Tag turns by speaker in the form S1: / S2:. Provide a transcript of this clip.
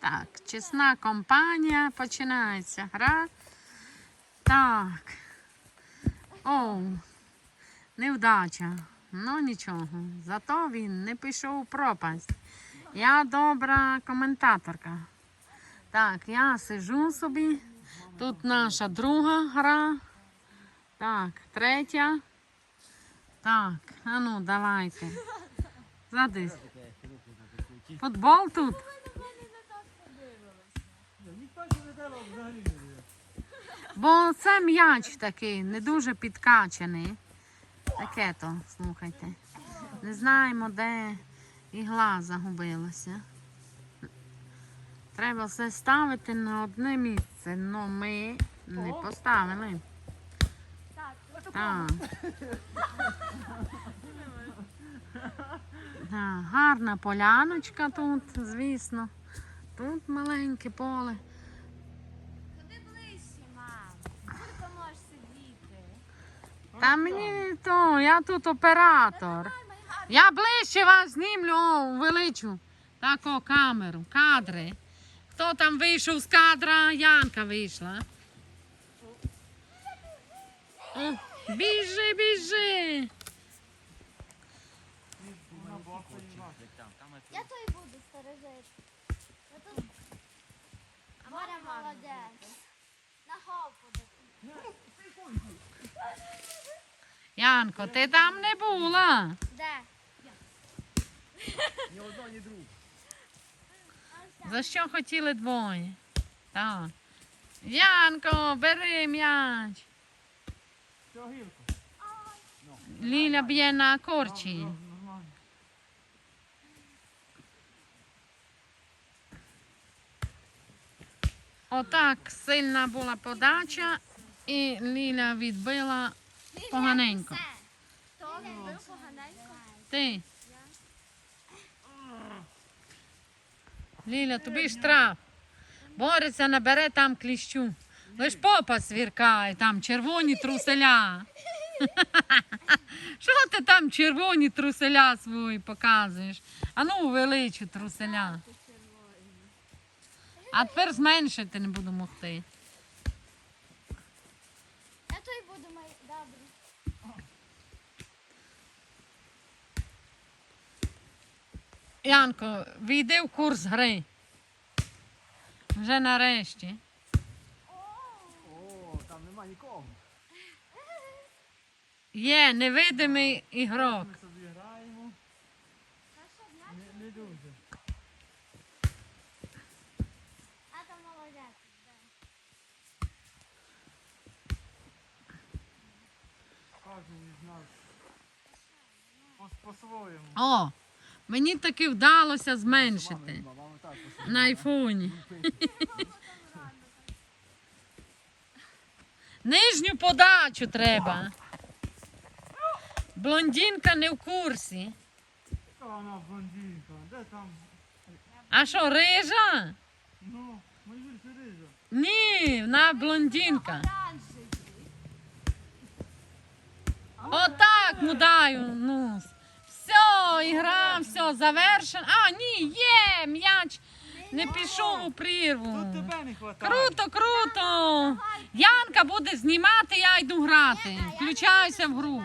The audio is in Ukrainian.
S1: Так, чесна компанія, починається гра. Так. О, невдача. Ну нічого. Зато він не пішов у пропасть. Я добра коментаторка. Так, я сижу собі. Тут наша друга гра. Так, третя. Так, а ну давайте. Задись. Футбол тут. Бо це м'яч такий, не дуже підкачаний. Таке то, слухайте. Не знаємо, де ігла загубилася. Треба все ставити на одне місце, але ми не поставили. Так. Гарна поляночка тут, звісно. Тут маленьке поле. Та мені то, я тут оператор. Я ближче вас знімлю, о, величу. Таку камеру, кадри. Хто там вийшов з кадра? Янка вийшла. Біжи, біжи.
S2: Я той буду сторожити. Я тут... Молодець. На хопу.
S1: Янко, ти там не була.
S2: Де?
S1: За що хотіли двоє? Так. Янко, бери м'яч. Ліля б'є на корчі. Отак сильна була подача, і Ліля відбила поганенько. Ти. Ліля, тобі штраф. Бореться, набере там кліщу. Лиш попа свіркає, там червоні труселя. Що ти там червоні труселя свої показуєш? А ну увеличу труселя. А тепер зменшити не буду могти.
S2: Я той буду май... Добре.
S1: Янко, війди в курс гри. Вже нарешті.
S3: О, там нема нікого.
S1: Є невидимий ігрок.
S3: Ми собі граємо. Не, не дуже.
S2: А то молодець.
S3: Кожен із нас. По- По-своєму.
S1: О, мені таки вдалося зменшити на айфоні. Нижню подачу треба. Блондинка не в курсі.
S3: Вона блондинка. Де там?
S1: А що, рижа?
S3: Ну, майже рижа.
S1: Ні, вона блондинка. Отак мудаю. Все, ігра, завершена. А, ні, є, м'яч не пішов у прірву.
S3: Тут тебе не хватає.
S1: Круто, круто. Янка буде знімати, я йду грати. Включаюся в гру.